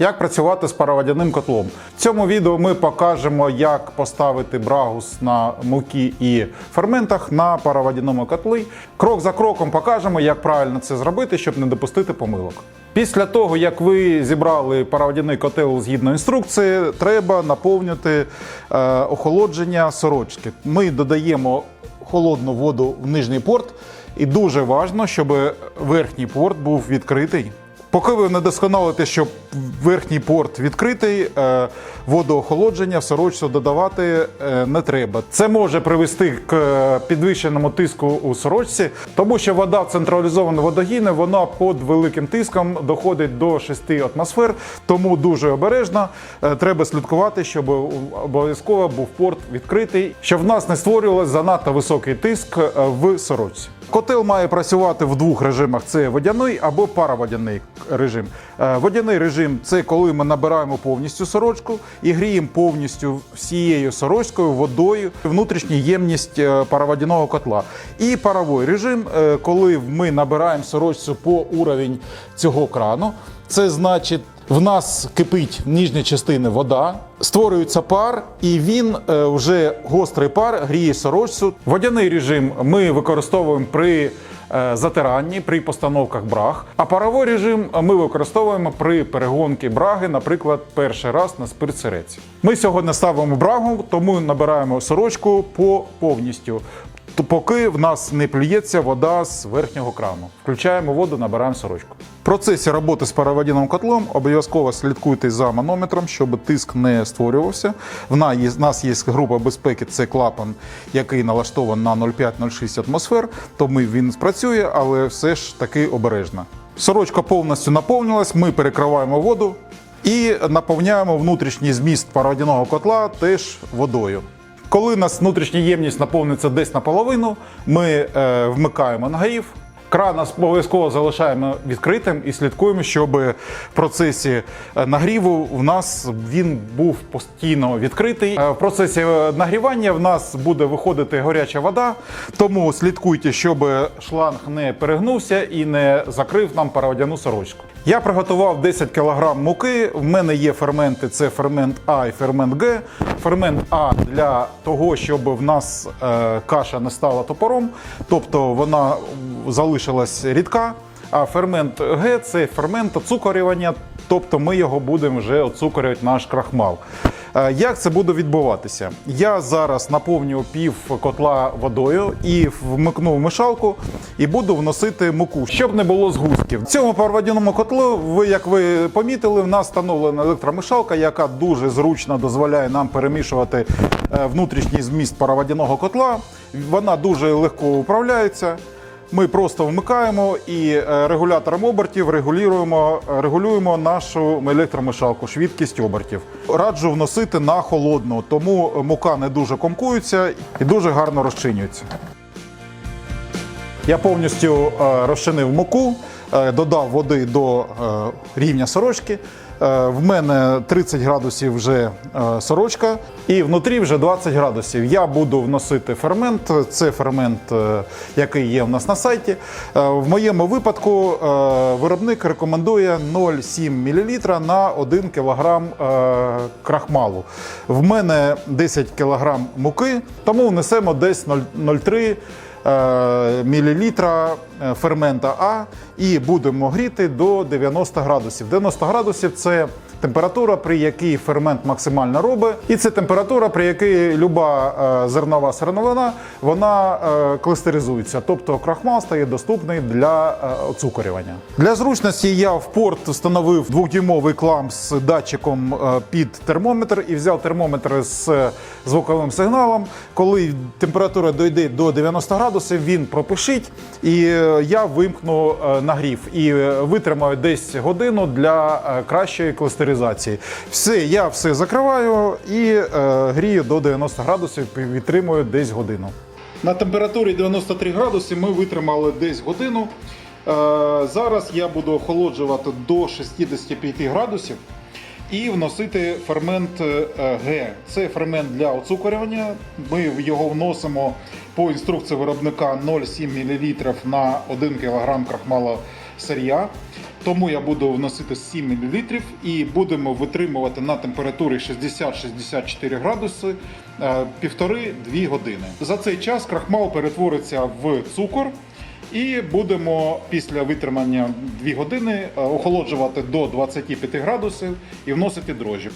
Як працювати з пароводяним котлом? В цьому відео ми покажемо, як поставити брагус на муки і ферментах на пароводяному котлі. Крок за кроком покажемо, як правильно це зробити, щоб не допустити помилок. Після того, як ви зібрали пароводяний котел згідно інструкції, треба наповнити е, охолодження сорочки. Ми додаємо холодну воду в нижній порт, і дуже важливо, щоб верхній порт був відкритий. Поки ви не досконалите, щоб верхній порт відкритий, е, водоохолодження в сорочку додавати е, не треба. Це може привести к е, підвищеному тиску у сорочці, тому що вода в централізованому водогіні, вона під великим тиском доходить до 6 атмосфер, тому дуже обережно треба слідкувати, щоб обов'язково був порт відкритий, щоб в нас не створювалося занадто високий тиск в сорочці. Котел має працювати в двох режимах: це водяний або пароводяний режим. Е, Водяний режим це коли ми набираємо повністю сорочку і гріємо повністю всією сорочкою, водою внутрішню ємність е, пароводяного котла. І паровий режим, е, коли ми набираємо сорочцю по уровень цього крану. Це значить, в нас кипить в нижній частині вода, створюється пар, і він е, вже гострий пар гріє сорочцю. Водяний режим ми використовуємо при е, затиранні, при постановках браг. А паровий режим ми використовуємо при перегонці браги, наприклад, перший раз на спирт-сиреці. Ми сьогодні ставимо брагу, тому набираємо сорочку по повністю. Поки в нас не плюється вода з верхнього крану. Включаємо воду, набираємо сорочку. В процесі роботи з пароводяним котлом обов'язково слідкуйте за манометром, щоб тиск не створювався. В нас є, в нас є група безпеки, це клапан, який налаштований на 0,5-0,6 атмосфер, тому він спрацює, але все ж таки обережно. Сорочка повністю наповнилась, ми перекриваємо воду і наповняємо внутрішній зміст пароводяного котла теж водою. Коли нас внутрішня ємність наповниться десь наполовину, ми е, вмикаємо нагрів. Кран обов'язково залишаємо відкритим і слідкуємо, щоб в процесі е, нагріву в нас він був постійно відкритий. Е, В процесі е, нагрівання в нас буде виходити гаряча вода, тому слідкуйте, щоб шланг не перегнувся і не закрив нам пароводяну сорочку. Я приготував 10 кг муки. В мене є ферменти: це фермент А і фермент Г. Фермент А для того, щоб в нас е, каша не стала топором, тобто вона залишилась рідка. А фермент Г це фермент оцукорювання, тобто ми його будемо вже оцукорювати наш крахмал. Е, Як це буде відбуватися? Я зараз наповню пів котла водою і вмикну в і буду вносити муку, щоб не було згустків. В цьому пароводяному котлу, ви як ви помітили, в нас встановлена електромішалка, яка дуже зручно дозволяє нам перемішувати е, внутрішній зміст пароводяного котла. Вона дуже легко управляється. Ми просто вмикаємо і е, регулятором обертів регулюємо, регулюємо нашу електромішалку, швидкість обертів. Раджу вносити на холодну, тому мука не дуже комкується і дуже гарно розчинюється. Я повністю е, розчинив муку, е, додав води до рівня сорочки. Е, В мене 30 градусів вже е, сорочка, і внутрі вже 20 градусів. Я буду вносити фермент. Це фермент, е, який є в нас на сайті. В моєму випадку виробник рекомендує 0,7 мл на 1 кг крахмалу. В мене 10 кг муки, тому внесемо десь 0,3 е, мілілітра е, фермента А і будемо гріти до 90 градусів. 90 градусів це температура, при якій фермент максимально робить, і це температура, при якій люба е, зернова сировина вона е, кластеризується, тобто крахмал стає доступний для е, оцукорювання. Для зручності я в порт встановив двохдюймовий кламп з датчиком під термометр і взяв термометр з звуковим сигналом. Коли температура дойде до 90 градусів, він пропишить, і я вимкну нагрів і витримаю десь годину для кращої кластеризації. Все, я все закриваю і е, грію до 90 градусів, відтримую десь годину. На температурі 93 градуси ми витримали десь годину. Е, Зараз я буду охолоджувати до 65 градусів і вносити фермент е, Г. Це фермент для оцукорювання. Ми його вносимо по інструкції виробника 0,7 мл на 1 кг крахмала сир'я. Тому я буду вносити 7 мл і будемо витримувати на температурі 60-64 градуси е, півтори-дві години. За цей час крахмал перетвориться в цукор. І будемо після витримання 2 години е, охолоджувати до 25 градусів і вносити дрожжі.